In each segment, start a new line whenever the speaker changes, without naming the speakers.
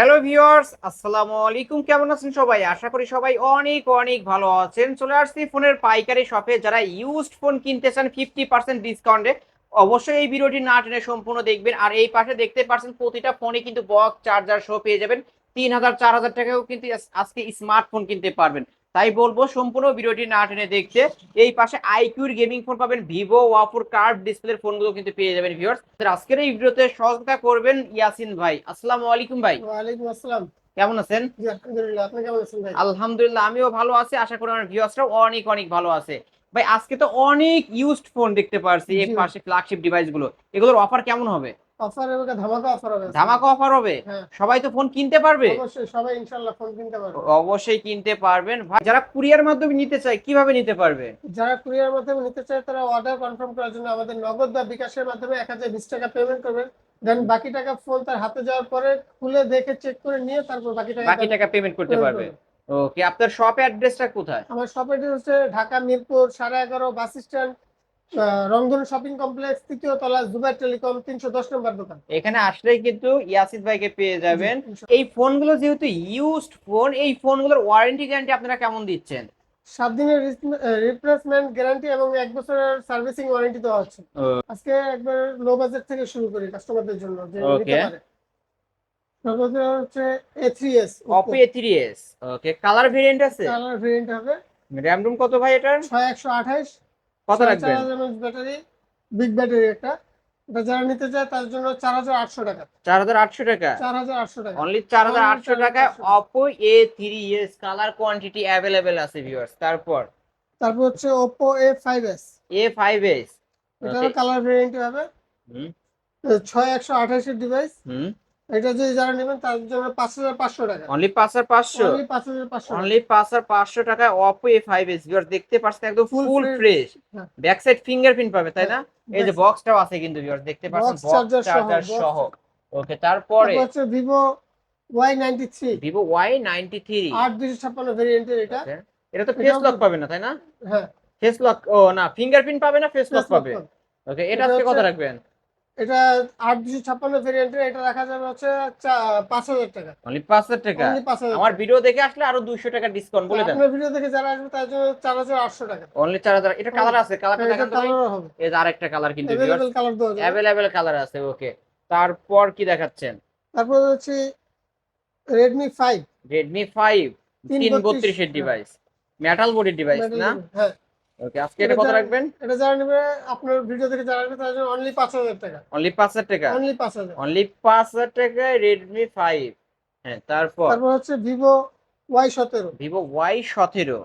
Hello viewers আসসালামু আলাইকুম কেমন আছেন সবাই? আশা করি সবাই অনেক অনেক ভালো আছেন। চলে আসছি ফোনের পাইকারি শপে। যারা ইউজড ফোন কিনতে চান ফিফটি পার্সেন্ট ডিসকাউন্টে অবশ্যই এই ভিডিওটি না টেনে সম্পূর্ণ দেখবেন। আর এই পাশে দেখতে পারছেন প্রতিটা ফোনে কিন্তু বক্স চার্জার সহ পেয়ে যাবেন। তিন হাজার, চার হাজার টাকাও কিন্তু আজকে স্মার্টফোন কিনতে পারবেন। তাই বলব সম্পূর্ণ ভিডিওটি না টেনে দেখতে। এই পাশে আইকিউর গেমিং ফোন পাবেন ভিভো ওয়াপুর কার্ভ ডিসপ্লের ফোনগুলো কিন্তু পেয়ে যাবেন ভিউয়ার্স আজকের এই ভিডিওতে সহযোগিতা করবেন ইয়াসিন ভাই। আসসালামু আলাইকুম ভাই।
ওয়ালাইকুম আসসালাম।
কেমন আছেন?
জি আলহামদুলিল্লাহ। আপনি কেমন আছেন ভাই?
আলহামদুলিল্লাহ আমিও ভালো আছি। আশা করি আমার ভিউয়ার্সরাও অনেক অনেক ভালো আছে। ভাই আজকে তো অনেক ইউজড ফোন দেখতে পারছি। এই পাশে ফ্ল্যাগশিপ ডিভাইসগুলো। এগুলোর অফার কেমন হবে?
অফার হবে ধামাকা অফার হবে।
ধামাকা অফার হবে? সবাই তো ফোন কিনতে পারবে?
অবশ্যই সবাই ইনশাআল্লাহ ফোন কিনতে পারবে।
অবশ্যই কিনতে পারবেন। ভাই যারা কুরিয়ার মাধ্যমে নিতে চায় কীভাবে নিতে পারবে?
যারা কুরিয়ার মাধ্যমে নিতে চায় তারা অর্ডার কনফার্ম করার জন্য আমাদের নগদ বা বিকাশের মাধ্যমে এক হাজার বিশ টাকা পেমেন্ট করবেন। দেন বাকি টাকা ফোন তার হাতে যাওয়ার পরে খুলে দেখে চেক করে নিয়ে তারপর বাকি টাকা
বাকি টাকা পেমেন্ট করতে পারবে। ওকে আপনার শপ অ্যাড্রেসটা কোথায়?
আমার শপের হচ্ছে ঢাকা মিরপুর সাড়ে এগারো bus stand Rongdhonu shopping complex তৃতীয় তলা জুবাইর টেলিকম তিনশো দশ নম্বর দোকান।
এখানে আসলেই কিন্তু ইয়াসিদ ভাইকে পেয়ে যাবেন। এই ফোনগুলো যেহেতু ইউজড ফোন এই ফোনগুলোর ওয়ারেন্টি গ্যারান্টি আপনারা কেমন দিচ্ছেন?
সাত দিনের রিপ্লেসমেন্ট গ্যারান্টি এবং এক বছরের সার্ভিসিং ওয়ারেন্টি দেওয়া হচ্ছে। আজকে একবার লো বাজেট থেকে শুরু করি কাস্টমারদের জন্য যে নিতে পারে। সর্বোচ্চ হচ্ছে A three S
Oppo A three S okay colour variant আছে?
কালার ভেরিয়েন্ট হবে।
র্যাম রুম কত ভাই এটার?
ছয় একশো আঠাইশ
কত রাখবেন।
ব্যাটারি বিগ ব্যাটারি একটা। এটা যারা নিতে চায় তার জন্য চার হাজার আটশো টাকা।
চার হাজার আটশো টাকা?
চার হাজার আটশো টাকা।
অনলি চার হাজার আটশো টাকা।
4800
Oppo A three S colour quantity available আছে ভিউয়ার্স তারপর?
তারপর হচ্ছে Oppo A five S
A five S
এটারও কালার ভেরিয়েন্ট হবে।
হুম।
ছয় একশো আঠাশের ডিভাইস
হুম।
এটা যদি যারা নেবেন তার জন্য পাঁচ হাজার পাঁচশো টাকা।
অনলি পাঁচ হাজার পাঁচশো?
পাঁচ হাজার পাঁচশো
অনলি পাঁচ হাজার পাঁচশো টাকায় দেখতে পাচ্ছেন একদম ফুল ফ্রেশ
হ্যাঁ।
ব্যাক সাইড ফিঙ্গারপ্রিন্ট পাবে তাই না? এই যে বক্সটাও আছে কিন্তু ভিউয়ার্স দেখতে পাচ্ছেন বক্স চার্জার সহ ওকে তারপরে
হচ্ছে Vivo Y ninety three
Vivo Y ninety three
আট দুশো ছাপ্পান্ন ভেরিয়েন্টের এটা।
এটা তো ফেস লক পাবে না তাই না?
হ্যাঁ।
ফেস লক ও না ফিঙ্গারপ্রিন্ট পাবে না ফেস লক পাবে। ওকে এটা
এটা
আজকে কত রাখবেন?
এটা আট দুশো ছাপ্পান্ন ভেরিয়েন্টের এটা রাখা যাবে হচ্ছে পাঁচ হাজার টাকা।
অনলি পাঁচ হাজার টাকা? আমার ভিডিও দেখে আসলে আরও দুইশো টাকা ডিসকাউন্ট বলে দেন।
আপনার ভিডিও থেকে যারা আসবে তার জন্য চার হাজার আটশো টাকা।
অনলি চার হাজার এটা কালার আছে কালারটা দেখান এই যে আরেকটা কালার কিন্তু
অ্যাভেলেবেল কালার
আছে ওকে তারপর কি দেখাচ্ছেন?
তারপর হচ্ছে রেডমি ফাইভ
রেডমি ফাইভ
তিন
বত্রিশের। ডিভাইস মেটাল বডি ডিভাইস না?
হ্যাঁ।
ওকে আজকে এটা কত রাখবেন?
এটা যারা নেবে আপনার ভিডিও থেকে যারা আসবে তার জন্য অনলি পাঁচ হাজার টাকা।
অনলি পাঁচ হাজার টাকা?
অনলি পাঁচ হাজার।
অনলি পাঁচ হাজার টাকায় রেডমি ফাইভ হ্যাঁ তারপর?
তারপর হচ্ছে ওয়াই সতেরো।
ভিভো ওয়াই সতেরো।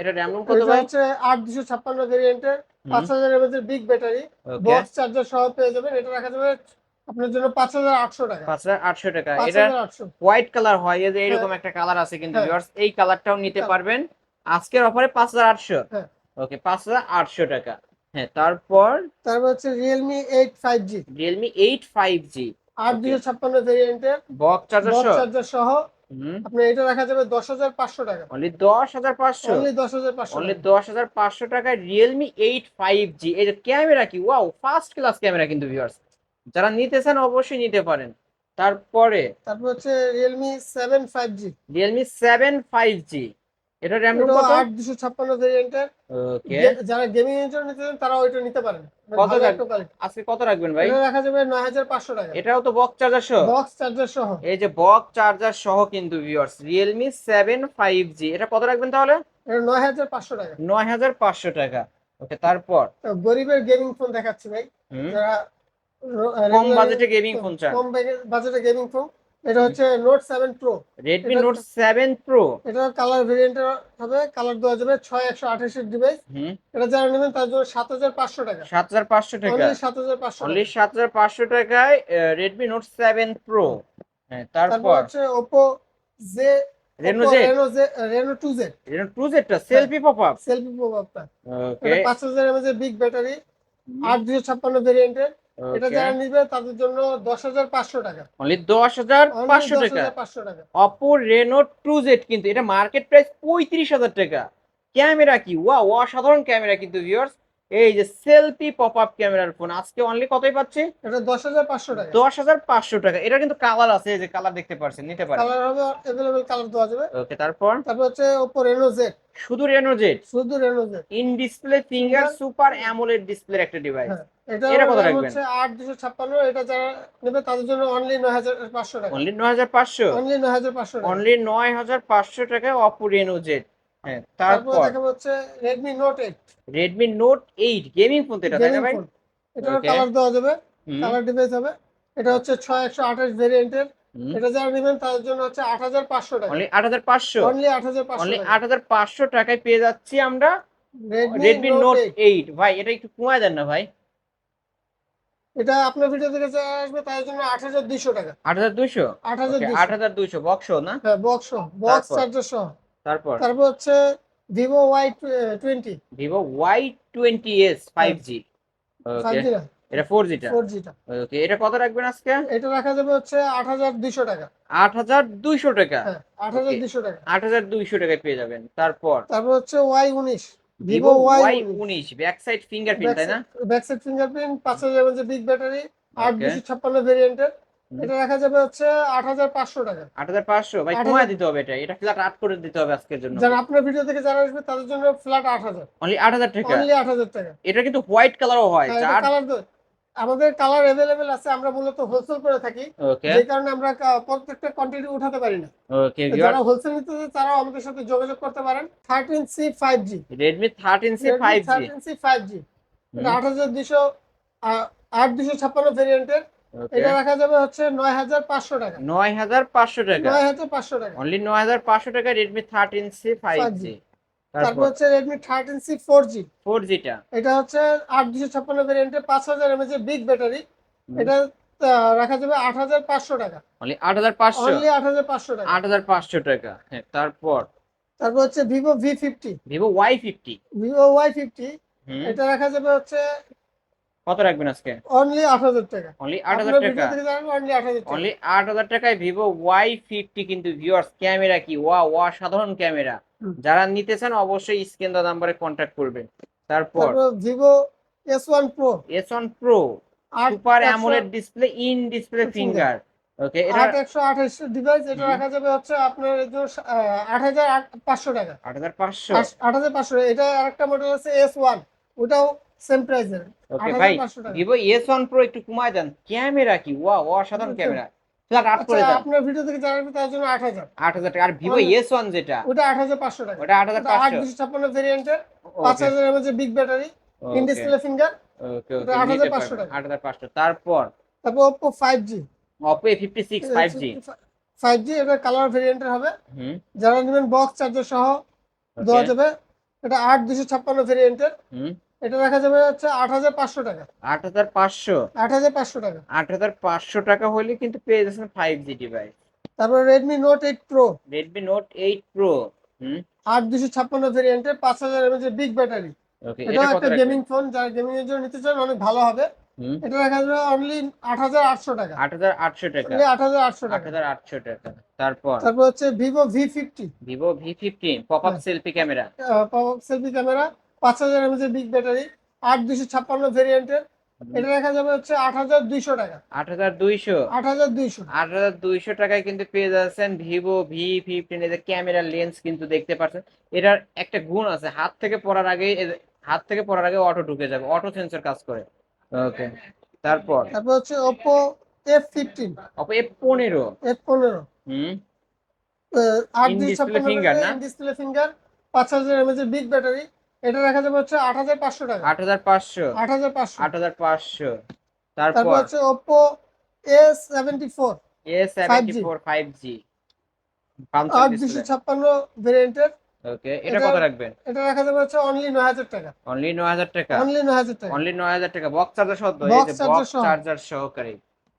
এটা রুম কত ভাই?
হচ্ছে আট দুশো ছাপ্পান্ন ভেরিয়েন্টের পাঁচ হাজার এমএচ এর বিগ ব্যাটারি বক্স চার্জার সহ পেয়ে যাবেন। এটা রাখা যাবে আপনার জন্য পাঁচ হাজার আটশো টাকা।
পাঁচ হাজার আটশো টাকা। এটা হোয়াইট কালার হয়। এই যে এরকম একটা কালার আছে কিন্তু
হ্যাঁ।
ভিউয়ার্স এই কালারটাও নিতে
হ্যাঁ।
পারবেন। আজকের অফারে পাঁচ হাজার আটশো।
হ্যাঁ।
ওকে পাঁচ হাজার আটশো টাকা। হ্যাঁ তারপর?
তারপর হচ্ছে Realme eight five G
Realme eight five G
আট দুশো ছাপ্পান্ন ভেরিয়েন্টের
বক্স চার্জার সহ?
আপনার এটা রাখা যাবে দশ হাজার পাঁচশো টাকা।
অনলি দশ হাজার পাঁচশো?
অনলি দশ হাজার পাঁচশো
অনলি দশ হাজার পাঁচশো টাকায় রিয়েলমি এইট ফাইভ জি এই ক্যামেরা কি? ওয়াও ফার্স্ট ক্লাস ক্যামেরা কিন্তু ভিউয়ার্স যারা নিতে চান অবশ্যই নিতে পারেন। তারপরে?
তারপর হচ্ছে Realme seven five G
Realme seven five G এটা র্যাম রুম কত?
আট দুশো ছাপ্পান্ন ভেরিয়েন্টের
ওকে
যারা গেমিং জন্য নিতে চান তারা ওইটা নিতে পারেন।
কত?
একটা quality।
আজকে কত রাখবেন ভাই?
এটা রাখা যাবে নয় হাজার পাঁচশো টাকা।
এটাও তো বক্স চার্জার সহ?
বক্স চার্জার সহ।
এই যে বক্স চার্জার সহ কিন্তু ভিউয়ার্স সেভেন ফাইভ জি এটা কত রাখবেন তাহলে?
এটা নয় হাজার পাঁচশো টাকা।
নয় হাজার পাঁচশো টাকা। ওকে তারপর?
গরিবের গেমিং ফোন দেখাচ্ছি ভাই। যারা
কম বাজেটে গেমিং ফোন চান
কম বাজেটে গেমিং ফোন এটা হচ্ছে Note seven Pro
Redmi Note seven Pro
এটা কালার ভেরিয়েন্ট হবে কালার দেওয়া যাবে ছয় একশো আঠাশের ডিভাইস
হুম।
এটা যারা নেবেন তার জন্য সাত হাজার পাঁচশো টাকা।
সাত হাজার পাঁচশো টাকা।
অনলি সাত হাজার পাঁচশো
অনলি সাত হাজার পাঁচশো টাকায় রেডমি নোট সেভেন প্রো হ্যাঁ
তারপর? হচ্ছে
Reno Z
Reno J Reno two Z
Reno two জেডটা selfie pop up
selfie প্রভাবটা
ওকে
এটা পাঁচ হাজার এমএচ এর বিগ ব্যাটারি আট দুশো ছাপ্পান্ন ভেরিয়েন্টের এটা যারা নিবে তাদের জন্য দশ হাজার পাঁচশো টাকা।
অনলি দশ হাজার পাঁচশো
10,500
টাকা।
পাঁচশো টাকা।
অপো রেনো টু জেড কিন্তু এটা মার্কেট প্রাইস পঁয়ত্রিশ হাজার টাকা। ক্যামেরা কি? ওয়া অসাধারণ ক্যামেরা কিন্তু ভিউয়ার্স এই যে সেলফি পপ আপ ক্যামেরার ফোন আজকে অনলি কতই পাচ্ছি?
এটা দশ হাজার পাঁচশো টাকা।
দশ হাজার পাঁচশো টাকা। এটা কিন্তু কালার আছে এই যে কালার দেখতে পাচ্ছেন নিতে পারেন।
কালার হবে অ্যাভেলেবেল কালার দেওয়া যাবে।
ওকে তারপর?
তারপর হচ্ছে ওপো রেনো জেড
শুধু রেনো জেড
শুধু Reno Z
in display finger super AMOLED ডিসপ্লের একটা ডিভাইস
হ্যাঁ, এটা
এটা কত রাখবেন?
হচ্ছে আট দুশো ছাপ্পান্ন এটা যারা নেবে তাদের জন্য অনলি নয় হাজার পাঁচশো টাকা।
অনলি নয় হাজার পাঁচশো?
অনলি নয় হাজার পাঁচশো টাকা।
অনলি নয় হাজার পাঁচশো টাকায় অপো রেনো জেড হ্যাঁ
তারপর দেখা হচ্ছে Redmi Note eight
Redmi Note eight gaming phone এটা তাই না ভাই? Okay.
কালার দেওয়া যাবে কালার ডিভাইস হবে। এটা হচ্ছে ছয় একশো আঠাশ ভেরিয়েন্টের এটা যারা নেবেন তাদের জন্য হচ্ছে আট হাজার পাঁচশো টাকা।
অনলি আট হাজার পাঁচশো?
অনলি আট হাজার পাঁচশো
অনলি আট হাজার পাঁচশো টাকায় পেয়ে যাচ্ছি আমরা
নোট এইট
এইট ভাই এটা একটু কমায় দেন না ভাই।
এটা আপনার ভিডিও থেকে যারা আসবে তাদের জন্য আট হাজার দুইশো টাকা।
আট হাজার দুইশো?
আট হাজার
আট হাজার দুইশো। বক্স না?
হ্যাঁ বক্স বক্স চার্জার সহ।
তারপর?
তারপর হচ্ছে Vivo Y twenty
Vivo Y twenty S five G এটা ফোর জিটা
ফোর জিটা
ওকে এটা কত রাখবেন আজকে?
এটা রাখা যাবে হচ্ছে আট হাজার দুইশো টাকা।
আট হাজার দুইশো টাকা?
হ্যাঁ আট হাজার. দুইশো টাকা।
আট হাজার দুইশো টাকায় পেয়ে যাবেন। তারপর?
তারপর হচ্ছে ওয়াই উনিশ।
ভিভো ওয়াই উনিশ। ব্যাক সাইড ফিঙ্গারপ্রিন্ট তাই না?
ব্যাক সাইড ফিঙ্গারপ্রিন্ট পাঁচ হাজার বিগ ব্যাটারি আট দুশো ছাপ্পান্ন ভেরিয়েন্টের। এটা রাখা যাবে হচ্ছে আট হাজার পাঁচশো টাকা।
আট হাজার পাঁচশো? ভাই কমায় দিতে হবে এটা। এটা ফ্ল্যাট আট করে দিতে হবে আজকের জন্য।
যারা আপনার ভিডিও থেকে যারা আসবে তাদের জন্য ফ্ল্যাট আট হাজার।
অনলি আট হাজার টাকা?
অনলি আট হাজার টাকা।
এটা কিন্তু হোয়াইট কালারও হয়।
হ্যাঁ,
চার
কালার আমাদের কালার অ্যাভেলেবেল আছে আমরা মূলত হোলসেল করে থাকি। যে কারণে আমরা প্রত্যেকটা কোয়ান্টিটি উঠাতে পারি না।
ওকে
যারা হোলসেল নিতে চায় তারাও আমাদের সাথে যোগাযোগ করতে পারেন। Thirteen C five G
Redmi thirteen C five G
thirteen C five G আট হাজার দুশো আট দুশো ছাপ্পান্ন ভেরিয়েন্টের এটা রাখা যাবে হচ্ছে নয় হাজার পাঁচশো টাকা।
নয় হাজার পাঁচশো টাকা।
নয় হাজার পাঁচশো টাকা।
অনলি নয় হাজার পাঁচশো টাকা Redmi thirteen C five
5G
G
তারপর? হচ্ছে সি ফোর জি
ফোর জিটা
এটা হচ্ছে আট দুশো ছাপ্পান্ন ভেরিয়েন্টের পাঁচ হাজার এমএচ বিগ ব্যাটারি এটা রাখা যাবে আট হাজার পাঁচশো টাকা।
অনলি আট হাজার পাঁচশো?
অনলি আট হাজার পাঁচশো টাকা।
আট হাজার পাঁচশো টাকা। হ্যাঁ তারপর?
তারপর হচ্ছে Vivo V fifty
Vivo Y fifty
Vivo Y fifty এটা রাখা যাবে হচ্ছে
কত রাখবেন আজকে?
অনলি আট হাজার টাকা।
অনলি আট হাজার
আপনার
টাকা।
অনলি আট হাজার টাকা।
অনলি টাকায় ভিভো ওয়াই ফিফটি কিন্তু ভিউয়ার্স ক্যামেরা কি? ওয়া ওয়া সাধারণ ক্যামেরা যারা নিতে চান অবশ্যই স্ক্রিন দা নাম্বারে কন্ট্যাক্ট করবেন। তারপর
Vivo S one pro
S one pro super AMOLED display in display finger okay এটা
আট একশো আঠাশ ডিভাইস এটা রাখা যাবে হচ্ছে আপনার এই যে, আহ, আট হাজার আট- পাঁচশো টাকা।
আট হাজার পাঁচশো।
আট- আট হাজার পাঁচশো এটা আরেকটা মডেল আছে এস ওয়ান ওটাও সেম
ওকে ভাই
টাকা।
ভিভো একটু কমায় দেন। ক্যামেরা কি? ওয়া ওয়া সাধারণ
Okay.
ক্যামেরা
আচ্ছা
দেন।
আপনার ভিডিও থেকে জানাবেন তার জন্য আট হাজার।
আট হাজার টাকা। আর ভিভো এস ওয়ান যেটা
ওটা আট হাজার পাঁচশো টাকা।
ওটা আট হাজার
ওটা আট
পাঁচশো।
দুশো ছাপ্পান্ন ভেরিয়েন্টের পাঁচ হাজার big battery in display finger
okay
ওটা
ওকে
8,500 টাকা।
আট হাজার পাঁচশো। তারপর?
তারপর Oppo five G
A fifty six five G
five G এটা কালার ভেরিয়েন্টের হবে। যারা নেবেন বক্স চার্জার সহ দেওয়া যাবে। এটা আট দুশো ছাপ্পান্ন ভেরিয়েন্টের
হুম।
এটা রাখা যাবে হচ্ছে আট হাজার পাঁচশো টাকা।
আট হাজার পাঁচশো?
আট হাজার পাঁচশো টাকা।
আট হাজার পাঁচশো টাকা হলে কিন্তু পেয়ে যাচ্ছেন ফাইভ জি ডিভাইস
তারপর Redmi note eight pro
Redmi note eight pro hmm?
আট দুশো ছাপ্পান্ন ভেরিয়েন্টের পাঁচ হাজার এমএচ বিগ ব্যাটারি
এটা
একটা গেমিং ফোন যারা গেমিং এর জন্য নিতে চান অনেক ভালো হবে। এটা রাখা যাবে অনলি আট হাজার আটশো টাকা।
আট হাজার আটশো টাকা।
আট হাজার আটশো
আট
টাকা
হাজার আটশো টাকা। তারপর?
তারপর হচ্ছে Vivo V fifty
Vivo V fifteen pop up. Selfie camera
selfie camera পাঁচ হাজার এমএচ বিগ ব্যাটারি আট দুশো ছাপ্পান্ন ভেরিয়েন্টের এটা দেখা যাবে হচ্ছে আট হাজার দুইশো টাকা।
আট হাজার দুইশো?
আট হাজার দুইশো।
আট হাজার দুইশো টাকায় কিন্তু পেয়ে যাচ্ছেন ভিভো ভি ফিফটিন এদের ক্যামেরা লেন্স কিন্তু দেখতে পাচ্ছেন। এটার একটা গুণ আছে হাত থেকে পড়ার আগে হাত থেকে পড়ার আগে অটো ঢুকে যাবে অটো সেন্সর কাজ করে। ওকে তারপর?
তারপর হচ্ছে Oppo F fifteen
Oppo F পনেরো।
এফ পনেরো।
হুম।
আট
In
দুই
display
ছাপ্পান্ন
না?
ডিসপ্লে ফিঙ্গার পাঁচ হাজার এমএচ বিগ ব্যাটারি এটা রাখা যাবে হচ্ছে আট হাজার পাঁচশো টাকা।
আট হাজার পাঁচশো।
আট হাজার পাঁচশো।
আট হাজার পাঁচশো।
তারপর?
তারপর
হচ্ছে four
A seventy
5G
four five G
আট দুশো ছাপ্পান্ন ভেরিয়েন্টের
ওকে এটা কত রাখবেন?
এটা রাখা যাবে হচ্ছে অনলি নয় হাজার টাকা।
অনলি নয় হাজার টাকা?
অনলি নয় হাজার টাকা।
অনলি নয় হাজার টাকা। বক্স চার্জার সহ বক্স চার্জার সহকারী।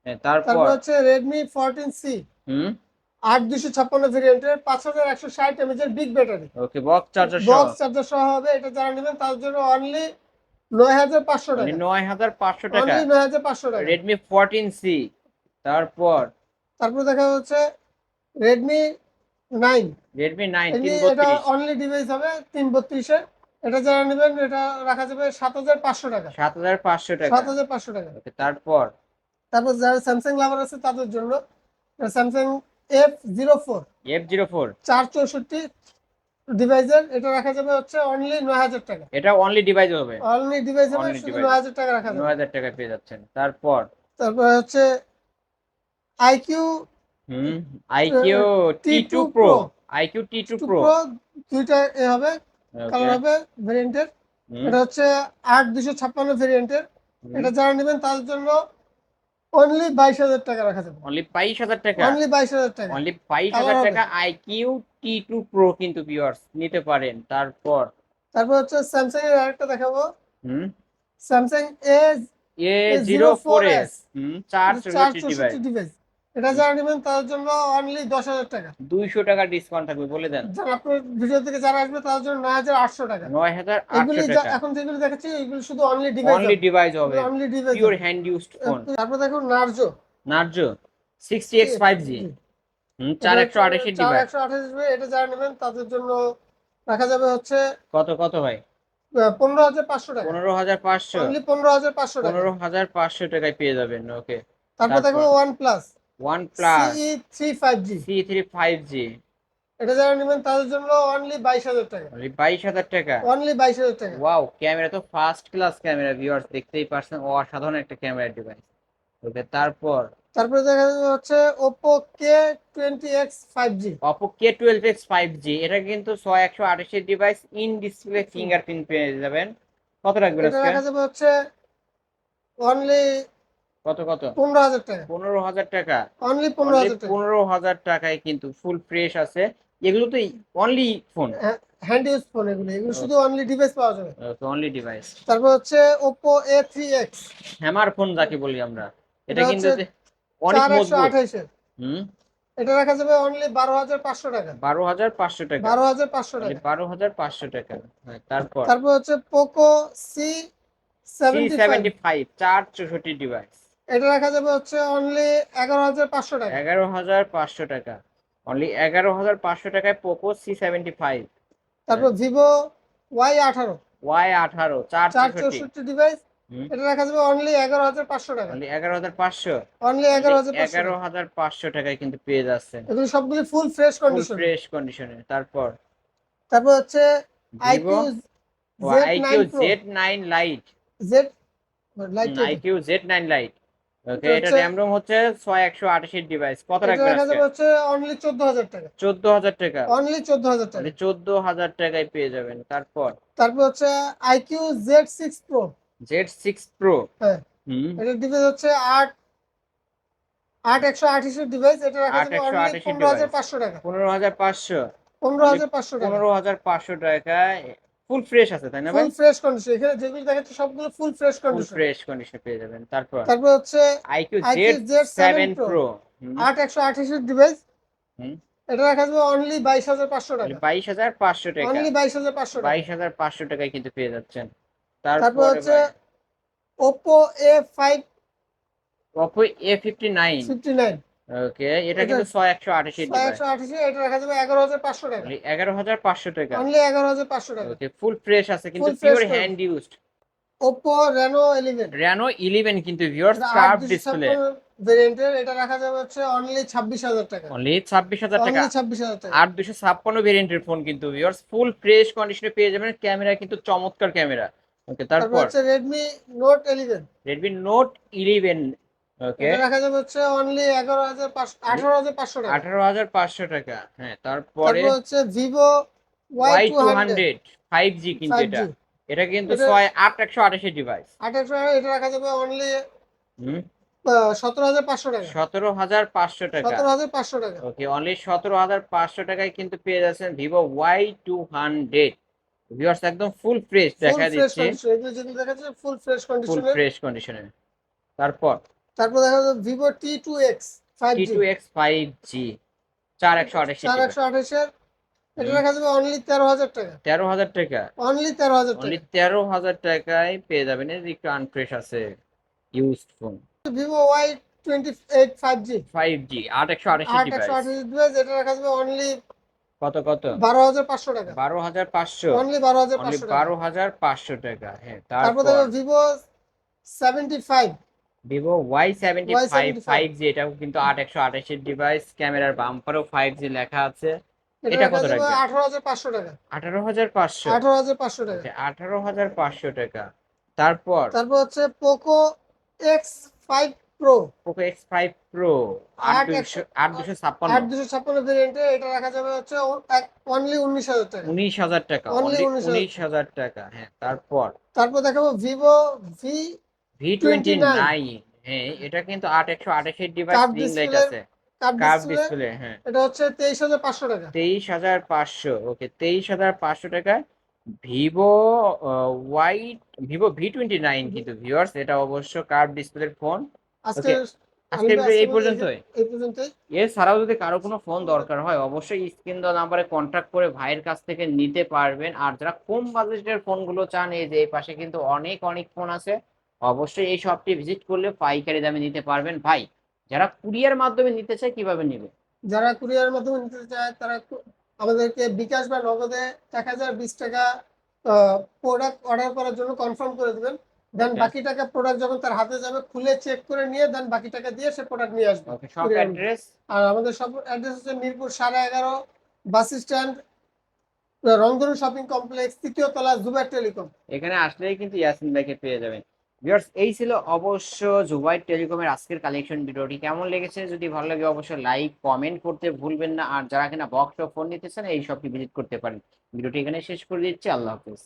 হ্যাঁ, তারপর?
তারপর হচ্ছে রেডমি ফোরটিন সি
হুম?
আট দুশো ছাপ্পান্ন ভেরিয়েন্টের পাঁচ হাজার একশো ষাট big battery
okay box charger সহ।
বক্স চার্জার সহ হবে এটা যারা নেবেন তার জন্য অনলি নয় হাজার পাঁচশো টাকা।
নয় হাজার পাঁচশো টাকা।
নয় হাজার পাঁচশো টাকা।
রেডমি ফোরটিন সি তারপর?
তারপর দেখা যাচ্ছে রেডমি নাইন
রেডমি নাইন
এটা অনলি ডিভাইস হবে তিন বত্রিশের। এটা যারা নেবেন এটা রাখা যাবে সাত হাজার পাঁচশো টাকা।
সাত হাজার পাঁচশো টাকা।
সাত হাজার পাঁচশো টাকা।
তারপর?
তারপর যারা স্যামসাং লাভার আছে তাদের জন্য Samsung F zero four
F zero four
চার চৌষট্টি ডিভাইসের এটা রাখা যাবে হচ্ছে অনলি নয় হাজার টাকা।
এটা অনলি ডিভাইস হবে।
অনলি ডিভাইস হবে শুধু। নয় হাজার টাকা রাখা যাবে।
নয় হাজার টাকা পেয়ে যাচ্ছেন। তারপর?
তারপর হচ্ছে iQOO
hmm iQOO T two
T2
pro
Pro।
IQOO T two pro
দুইটা এ হবে কালার হবে ভেরিয়েন্টের এটা হচ্ছে আট দুশো ছাপ্পান্ন ভেরিয়েন্টের এটা যারা নেবেন তাদের জন্য অনলি বাইশ হাজার টাকা রাখা যাবে।
অনলি বাইশ হাজার টাকা?
অনলি বাইশ হাজার টাকা।
অনলি বাইশ
Colour
হাজার
হবে।
টাকা আইকিউ টি টু প্রো কিন্তু ভিউয়ার্স নিতে পারেন। তারপর?
তারপর হচ্ছে স্যামসাং এর আরেকটা দেখাবো।
হুম?
স্যামসাং এ
এস
A04S
হুম চার
চার
চৌষট্টি ডিভাইস
চৌষট্টি ডিভাইস এটা যারা নেবেন তাদের জন্য অনলি দশ হাজার টাকা।
দুইশো টাকা ডিসকাউন্ট থাকবে বলে দেন।
যারা আপনার ভিডিও থেকে যারা আসবে তাদের জন্য নয় হাজার আটশো টাকা।
নয় হাজার
এগুলি এখন যেগুলি দেখাচ্ছি এগুলি শুধু অনলি ডিভাইস
অনলি ডিভাইস হবে।
Only device
pure hand used phone
তারপর দেখুন Narzo
Narzo sixty X five G. চার একশো আঠাশি
চার
ডিভাইস
একশো আঠাশ এটা যারা নেবেন তাদের জন্য রাখা যাবে হচ্ছে
কত কত ভাই?
পনেরো হাজার পাঁচশো টাকা।
পনেরো হাজার পাঁচশো।
অনলি পনেরো হাজার পাঁচশো টাকা।
পনেরো হাজার পাঁচশো টাকায় পেয়ে যাবেন ওকে
তারপর দেখো
তারপর?
One plus three five G এটা যারা নেবেন তাদের জন্য অনলি বাইশ হাজার টাকা।
অনলি বাইশ হাজার টাকা?
অনলি বাইশ হাজার টাকা।
ওয়াও ক্যামেরা তো ফার্স্ট ক্লাস ক্যামেরা ভিউয়ার্স দেখতেই পারছেন। অসাধারণ একটা ক্যামেরা ডিভাইস ওকে তারপর?
তারপরে দেখা যাবে হচ্ছে G
Oppo K twelve five G এটা কিন্তু ছয় একশো আঠাশের ডিভাইস ইন ডিসপ্লে ফিঙ্গারপ্রিন্ট পেয়ে যাবেন। কত রাখবেন
এটা রাখা যাবে হচ্ছে অনলি
কত কত?
পনেরো হাজার টাকা।
পনেরো হাজার টাকা।
অনলি পনেরো হাজার
পনেরো হাজার টাকায় কিন্তু ফুল ফ্রেশ আছে। এগুলো তো only phone
hand use phone এগুলো। এগুলো শুধু অনলি ডিভাইস পাওয়া যাবে।
অনলি ডিভাইস
তারপর হচ্ছে থ্রি এক্স
হ্যামার ফোন যাকে বলি আমরা। এটা কিন্তু অনেক মজবুত। হুম?
এটা রাখা যাবে অনলি বারো হাজার পাঁচশো টাকা।
বারো হাজার পাঁচশো টাকা।
বারো হাজার পাঁচশো টাকা।
বারো হাজার পাঁচশো টাকা। হ্যাঁ, তারপর?
তারপর হচ্ছে Poco C seventy
seventy five চার চৌষট্টি ডিভাইস
এটা রাখা যাবে হচ্ছে অনলি এগারো হাজার পাঁচশো টাকা।
এগারো হাজার পাঁচশো টাকা। অনলি এগারো হাজার পাঁচশো টাকায় পোকো সি সেভেন্টি ফাইভ
তারপর ভিভো ওয়াই আঠারো।
ওয়াই আঠারো চার
চার
চৌষট্টি
ডিভাইস এটা রাখা যাবে অনলি এগারো হাজার পাঁচশো টাকা।
অনলি এগারো হাজার পাঁচশো।
অনলি এগারো হাজার
এগারো হাজার পাঁচশো টাকায় কিন্তু পেয়ে যাচ্ছেন।
এগুলো সবগুলি ফুল ফ্রেশ কন্ডিশন
ফ্রেশ কন্ডিশনে তারপর?
তারপর হচ্ছে iQOO
iQOO Z nine lite
Z
iQOO Z nine lite okay
এটা
এটা র্যাম রোম হচ্ছে ডিভাইস কত রাখবেন আজকে?
যাবে হচ্ছে অনলি চোদ্দ হাজার টাকা।
চোদ্দ হাজার টাকা।
অনলি চোদ্দ হাজার টাকা।
মানে চোদ্দ হাজার টাকায় পেয়ে যাবেন। তারপর?
তারপর হচ্ছে six pro
Z six pro
হ্যাঁ। এটার ডিভাইস হচ্ছে আট আট একশো আঠাশের ডিভাইস এটা রাখা যাবে অনলি
আঠাশের
পনেরো হাজার
device।
পাঁচশো টাকা।
পনেরো হাজার পাঁচশো?
পনেরো হাজার পাঁচশো টাকা।
ফুল ফ্রেশ আছে তাই না ভাই?
ফুল ফ্রেশ কন্ডিশন এখানে যেগুলো দেখাচ্ছি সবগুলো full fresh condition
fresh condition পেয়ে যাবেন। তারপর?
তারপর হচ্ছে
আইকিউ জেড
7
প্রো
8128 এর ডিভাইস এটা রাখা যাবে অনলি 22500 টাকা।
22500 টাকা।
অনলি 22500 টাকা।
22500 টাকায় কিন্তু পেয়ে যাচ্ছেন।
তারপর হচ্ছে
Oppo A5 Oppo
A59 59
ওকে এটা কিন্তু ছয় একশো আঠাশি
এটা রাখা যাবে এগারো হাজার পাঁচশো টাকা।
এগারো হাজার পাঁচশো টাকা।
অনলি এগারো হাজার পাঁচশো টাকা।
ওকে ফুল ফ্রেশ আছে কিন্তু pure hand used
Oppo Reno eleven
Reno eleven কিন্তু ভিউয়ার্স কার্ভ ডিসপ্লে
ভেরিয়েন্টের এটা রাখা যাবে হচ্ছে অনলি ছাব্বিশ হাজার টাকা।
অনলি ছাব্বিশ হাজার টাকা।
অনলি ছাব্বিশ হাজার টাকা।
আট দুশো ছাপ্পান্ন ভেরিয়েন্টের ফোন কিন্তু ভিউয়ার্স ফুল ফ্রেশ কন্ডিশনে পেয়ে যাবেন ক্যামেরা কিন্তু চমৎকার ক্যামেরা ওকে
তারপর হচ্ছে Redmi note eleven
Redmi note eleven okay.
এটা রাখা যাবে হচ্ছে অনলি এগারো হাজার পাঁচশো আঠারো হাজার পাঁচশো টাকা।
আঠারো হাজার পাঁচশো টাকা হ্যাঁ তারপরে
হচ্ছে
কিন্তু এটা। এটা কিন্তু
এটা-
ছয় আট একশো আঠাশি ডিভাইস
আঠারোশো এটা রাখা যাবে অনলি
হুম?
সতেরো হাজার পাঁচশো টাকা।
সতেরো হাজার পাঁচশো টাকা।
সতেরো হাজার পাঁচশো টাকা।
ওকে অনলি টাকায় কিন্তু পেয়ে যাচ্ছেন Vivo Y two hundred viewers একদম ফুল ফ্রেশ দেখা দিচ্ছে।
দেখাচ্ছে ফুল ফ্রেশ
ফুল
কন্ডিশনের
ফ্রেশ কন্ডিশনে তারপর
তারপর দেখা যাবে Vivo T two X five
T two X five G চার একশো আঠাশি
চার একশো আঠাশের এটা। রাখা যাবে অনলি তেরো হাজার টাকা।
তেরো হাজার টাকা।
অনলি তেরো হাজার
অনলি তেরো হাজার টাকায় পেয়ে যাবেন এর একটু আনফ্রেশ আছে used phone
Vivo Y twenty eight five G
five G আট একশো আঠাশি
আট একশো আঠাশ ডিভাইস এটা রাখা যাবে অনলি
কত কত?
বারো হাজার পাঁচশো টাকা।
বারো হাজার পাঁচশো।
অনলি বারো হাজার
বারো হাজার পাঁচশো টাকা। হ্যাঁ
তারপর
তারপর
দেখো Vivo seventy five
Vivo Y seventy five
Y75
five G এটাও কিন্তু আট একশো আঠাশের ডিভাইস ক্যামেরার বাম্পারও ফাইভ জি লেখা আছে। এটা কত রাখবেন?
আঠারো হাজার পাঁচশো টাকা।
আঠারো হাজার পাঁচশো।
আঠারো হাজার পাঁচশো টাকা।
আঠারো হাজার পাঁচশো টাকা। তারপর?
তারপর হচ্ছে Poco X five pro
Poco X five pro আট দুশো আট দুশো ছাপ্পান্ন।
আট দুশো ছাপ্পান্ন ভেরিয়েন্টে এটা রাখা যাবে হচ্ছে অনলি উনিশ হাজার টাকা।
উনিশ হাজার টাকা
19,000
উনিশ হাজার টাকা হ্যাঁ তারপর?
তারপর দেখাবো Vivo V
V twenty
29
nine হ্যাঁ এটা কিন্তু আট একশো আঠাশের ডিভাইস রিং লাইট আছে
কার্ভ
কার্ভ
ডিসপ্লে
ডিসপ্লে হ্যাঁ।
এটা হচ্ছে তেইশ হাজার পাঁচশো টাকা।
তেইশ হাজার পাঁচশো ওকে তেইশ হাজার পাঁচশো টাকায় Vivo Vivo V twenty nine কিন্তু ভিউয়ার্স এটা অবশ্য কার্ভ ডিসপ্লের ফোন
আজকে
এই পর্যন্তই।
এই পর্যন্তই।
এছাড়াও যদি কারও কোনো ফোন দরকার হয় অবশ্যই স্ক্রিন দেওয়া নাম্বারে কন্ট্যাক্ট করে ভাইয়ের কাছ থেকে নিতে পারবেন। আর যারা কম বাজেটের ফোনগুলো চান এই যে এই পাশে কিন্তু অনেক অনেক ফোন আছে। অবশ্যই এই শপটি ভিজিট করলে পাইকারি দামে নিতে পারবেন। ভাই যারা কুরিয়ার মাধ্যমে নিতে চায় কীভাবে নেবে?
যারা কুরিয়ার মাধ্যমে নিতে চায় তারা আমাদেরকে বিকাশ বা নগদে এক হাজার বিশ টাকা প্রোডাক্ট অর্ডার করার জন্য কনফার্ম করে দেবেন। দেন. বাকি টাকা প্রোডাক্ট যখন তার হাতে যাবে খুলে চেক করে নিয়ে দেন বাকি টাকা দিয়ে সে প্রোডাক্ট নিয়ে আসবে।
শপ অ্যাড্রেস
আর আমাদের সব অ্যাড্রেস হচ্ছে মিরপুর সাড়ে এগারো bus stand Rongdhonu shopping complex তৃতীয় তলা জুবাইর টেলিকম
এখানে আসলেই কিন্তু ইয়াসিন ভাইকে পেয়ে যাবেন। ভিউয়ার্স, এই ছিল অবশ্য জুবাইর টেলিকমের আজকের কালেকশন ভিডিওটি। কেমন লেগেছে? যদি ভালো লাগে অবশ্যই লাইক কমেন্ট করতে ভুলবেন না। আর যারা কিনা বক্স ফোন নিতে চান, এই সবটি ভিজিট করতে পারেন। ভিডিওটি এখানে শেষ করে দিচ্ছি। আল্লাহ হাফিজ।